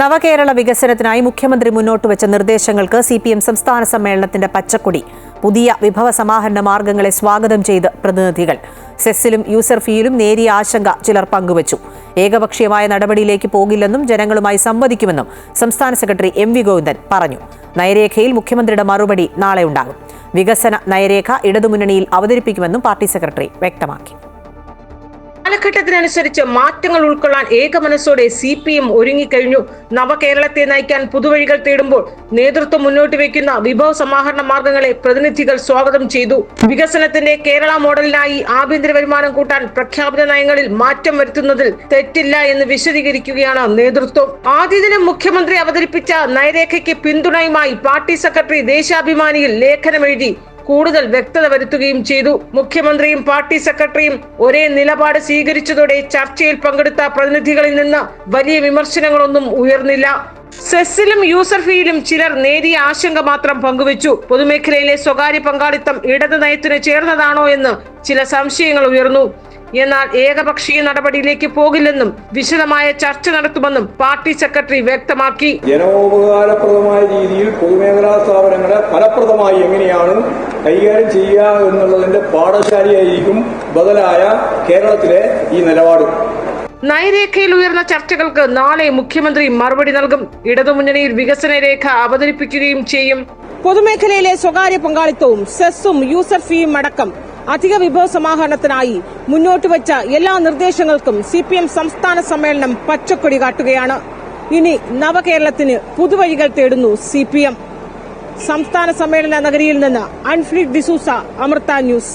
നവകേരള വികസനത്തിനായി മുഖ്യമന്ത്രി മുന്നോട്ട് വെച്ച നിർദ്ദേശങ്ങൾക്ക് സി പി എം സംസ്ഥാന സമ്മേളനത്തിന്റെ പച്ചക്കൊടി. പുതിയ വിഭവ സമാഹരണ മാർഗങ്ങളെ സ്വാഗതം ചെയ്ത് പ്രതിനിധികൾ. സെസ്സിലും യൂസർ ഫീയിലും നേരിയ ആശങ്ക ചിലർ പങ്കുവച്ചു. ഏകപക്ഷീയമായ നടപടിയിലേക്ക് പോകില്ലെന്നും ജനങ്ങളുമായി സംവദിക്കുമെന്നും സംസ്ഥാന സെക്രട്ടറി എം വി ഗോവിന്ദൻ പറഞ്ഞു. നയരേഖയിൽ മുഖ്യമന്ത്രിയുടെ മറുപടി നാളെ ഉണ്ടാകും. വികസന നയരേഖ ഇടതുമുന്നണിയിൽ അവതരിപ്പിക്കുമെന്നും പാർട്ടി സെക്രട്ടറി വ്യക്തമാക്കി. കാലഘട്ടത്തിനനുസരിച്ച് മാറ്റങ്ങൾ ഉൾക്കൊള്ളാൻ ഏകമനസ്സോടെ സി പി എം ഒരുങ്ങിക്കഴിഞ്ഞു. നവകേരളത്തെ നയിക്കാൻ പുതുവഴികൾ തേടുമ്പോൾ നേതൃത്വം മുന്നോട്ട് വയ്ക്കുന്ന വിഭവ സമാഹരണ മാർഗങ്ങളെ പ്രതിനിധികൾ സ്വാഗതം ചെയ്തു. വികസനത്തിന്റെ കേരള മോഡലിനായി ആഭ്യന്തര വരുമാനം കൂട്ടാൻ പ്രഖ്യാപിത നയങ്ങളിൽ മാറ്റം വരുത്തുന്നതിൽ തെറ്റില്ല എന്ന് വിശദീകരിക്കുകയാണ് നേതൃത്വം. ആദ്യ ദിനം മുഖ്യമന്ത്രി അവതരിപ്പിച്ച നയരേഖയ്ക്ക് പിന്തുണയുമായി പാർട്ടി സെക്രട്ടറി ദേശാഭിമാനിയിൽ ലേഖനമെഴുതി. കൂടുതൽ വ്യക്തത വരുത്തുകയും ചെയ്തു. മുഖ്യമന്ത്രിയും പാർട്ടി സെക്രട്ടറിയും ഒരേ നിലപാട് സ്വീകരിച്ചതോടെ ചർച്ചയിൽ പങ്കെടുത്ത പ്രതിനിധികളിൽ നിന്ന് വലിയ വിമർശനങ്ങളൊന്നും ഉയർന്നില്ല. സെസ്സിലും യൂസർ ഫീയിലും ചിലർ നേരിയ ആശങ്ക മാത്രം പങ്കുവച്ചു. പൊതുമേഖലയിലെ സ്വകാര്യ പങ്കാളിത്തം ഇടത് നയത്തിന് ചേർന്നതാണോ എന്ന് ചില സംശയങ്ങൾ ഉയർന്നു. എന്നാൽ ഏകപക്ഷീയ നടപടിയിലേക്ക് പോകില്ലെന്നും വിശദമായ ചർച്ച നടത്തുമെന്നും പാർട്ടി സെക്രട്ടറി വ്യക്തമാക്കി. ജനോപകാരപ്രദമായ രീതിയിൽ പൊതുമേഖലാ സ്ഥാപനങ്ങളെ ഫലപ്രദമായി എങ്ങനെയാണ് കൈകാര്യം ചെയ്യുക എന്നുള്ളതിന്റെ പാഠശാലയായിരിക്കും ബദലായ കേരളത്തിലെ ഈ നിലപാട്. നയരേഖയിൽ ഉയർന്ന ചർച്ചകൾക്ക് നാളെ മുഖ്യമന്ത്രി മറുപടി നൽകും. ഇടതുമുന്നണിയിൽ വികസന രേഖ അവതരിപ്പിക്കുകയും ചെയ്യും. പൊതുമേഖലയിലെ സ്വകാര്യ പങ്കാളിത്തവും സെസ്സും യൂസർ ഫീയും അടക്കം അധിക വിഭവ സമാഹരണത്തിനായി മുന്നോട്ട് വെച്ച എല്ലാ നിർദ്ദേശങ്ങൾക്കും സി പി എം സംസ്ഥാന സമ്മേളനം പച്ചക്കൊടി കാട്ടുകയാണ്. ഇനി നവകേരളത്തിന് പുതുവഴികൾ തേടുന്നു സി പി എം സംസ്ഥാന സമ്മേളന നഗരിയിൽ നിന്ന് അൻഫ്രീഡ് ഡിസൂസ അമൃത ന്യൂസ്.